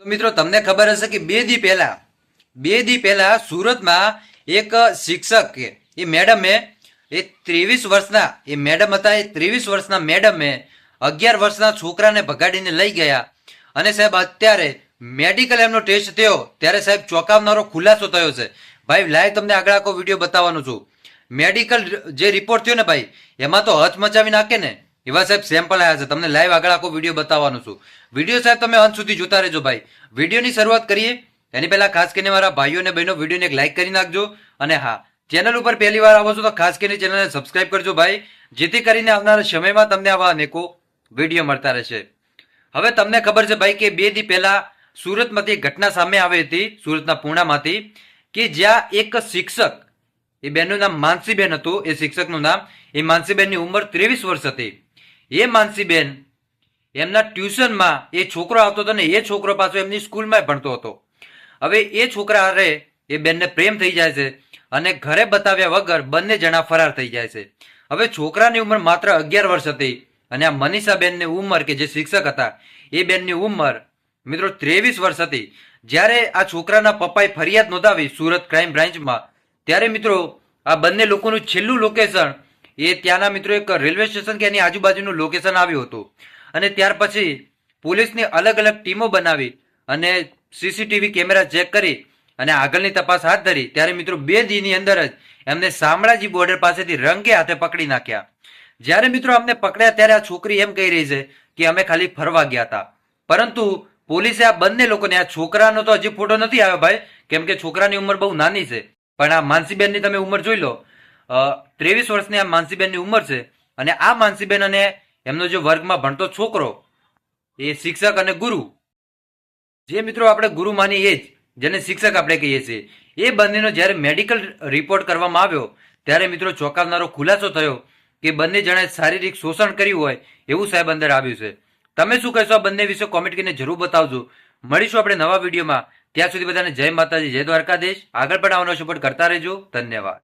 તો મિત્રો, તમને ખબર હશે કે બે દી પહેલા, બે દી પહેલા સુરતમાં એક શિક્ષક એ મેડમે એ ત્રેવીસ વર્ષના, એ મેડમ હતા, એ ત્રેવીસ વર્ષના મેડમે અગિયાર વર્ષના છોકરાને ભગાડીને લઈ ગયા. અને સાહેબ, અત્યારે મેડિકલ એમનો ટેસ્ટ થયો, ત્યારે સાહેબ ચોંકાવનારો ખુલાસો થયો છે. ભાઈ લાઈવ તમને આગળ આખો વીડિયો બતાવવાનો છું. મેડિકલ જે રિપોર્ટ થયો ને ભાઈ, એમાં તો હથ મચાવી નાખે ને. એવા સાહેબ સેમ્પલ આવ્યા છે. તમને લાઈવ આગળ આખો વીડિયો બતાવવાનો છું. વીડિયો સાહેબ તમે અંત સુધી જોતા રહેજો ભાઈ. વિડીયોની શરૂઆત કરીએ. એની પહેલા ખાસ કરીને મારા ભાઈઓ અને બહેનો વિડીયોને એક લાઈક કરી નાખજો. અને હા ચેનલ ઉપર પહેલી વાર આવો છો તો ખાસ કરીને ચેનલને સબસ્ક્રાઇબ કરજો ભાઈ. જેથી કરીને આવનારા સમયમાં તમને આવા અનેકો વીડિયો મળતા રહેશે. હવે તમને ખબર છે ભાઈ કે બે દી પહેલા સુરતમાંથી ઘટના સામે આવી હતી, સુરતના પૂર્ણામાંથી કે જ્યાં એક શિક્ષક, એ બેનનું નામ માનસીબેન હતું. એ શિક્ષકનું નામ, એ માનસીબેનની ઉંમર ત્રેવીસ વર્ષ હતી. એ માનસીબેન એમના ટ્યુશનમાં એ છોકરો આવતો હતો ને એ છોકરો પાછો એમની સ્કૂલમાં ભણતો હતો. હવે એ છોકરા હારે એ બેનને પ્રેમ થઈ જાય છે અને ઘરે બતાવ્યા વગર બંને જણા ફરાર થઈ જાય છે. હવે છોકરાની ઉંમર માત્ર અગિયાર વર્ષ હતી અને આ મનીષાબેનની ઉંમર કે જે શિક્ષક હતા, એ બેનની ઉંમર મિત્રો ત્રેવીસ વર્ષ હતી. જ્યારે આ છોકરાના પપ્પાએ ફરિયાદ નોંધાવી સુરત ક્રાઇમ બ્રાન્ચમાં, ત્યારે મિત્રો આ બંને લોકોનું છેલ્લું લોકેશન એ ત્યાંના મિત્રો એક રેલવે સ્ટેશન કે એની આજુબાજુનું લોકેશન આવ્યું હતું. અને ત્યાર પછી પોલીસની અલગ અલગ ટીમો બનાવી અને સીસીટીવી કેમેરા ચેક કરી અને આગળની તપાસ હાથ ધરી. ત્યારે મિત્રો બે દીની અંદર જ એમને શામળાજી બોર્ડર પાસેથી રંગે હાથે પકડી નાખ્યા. જ્યારે મિત્રો અમને પકડ્યા ત્યારે આ છોકરી એમ કહી રહી છે કે અમે ખાલી ફરવા ગયા હતા. પરંતુ પોલીસે આ બંને લોકોને, આ છોકરાનો તો હજી ફોટો નથી આવ્યો ભાઈ, કેમ કે છોકરાની ઉંમર બહુ નાની છે. પણ આ માનસીબેનની તમે ઉંમર જોઈ લો. ત્રેવીસ વર્ષની આ માનસીબેનની ઉંમર છે અને આ માનસીબેન અને એમનો જે વર્ગમાં ભણતો છોકરો એ શિક્ષક અને ગુરુ. જે મિત્રો આપણે ગુરુ માની એ જ, જેને શિક્ષક આપણે કહીએ છીએ, એ બંનેનો જ્યારે મેડિકલ રિપોર્ટ કરવામાં આવ્યો, ત્યારે મિત્રો ચોંકાવનારો ખુલાસો થયો કે બંને જણાએ શારીરિક શોષણ કર્યું હોય એવું સાહેબ અંદર આવ્યું છે. તમે શું કહેશો આ બંને વિશે કોમેન્ટ કરીને જરૂર બતાવજો. મળીશું આપણે નવા વિડીયોમાં. ત્યાં સુધી બધાને જય માતાજી, જય દ્વારકાધીશ. આગળ પણ આવવાનો સપોર્ટ કરતા રહેજો. ધન્યવાદ.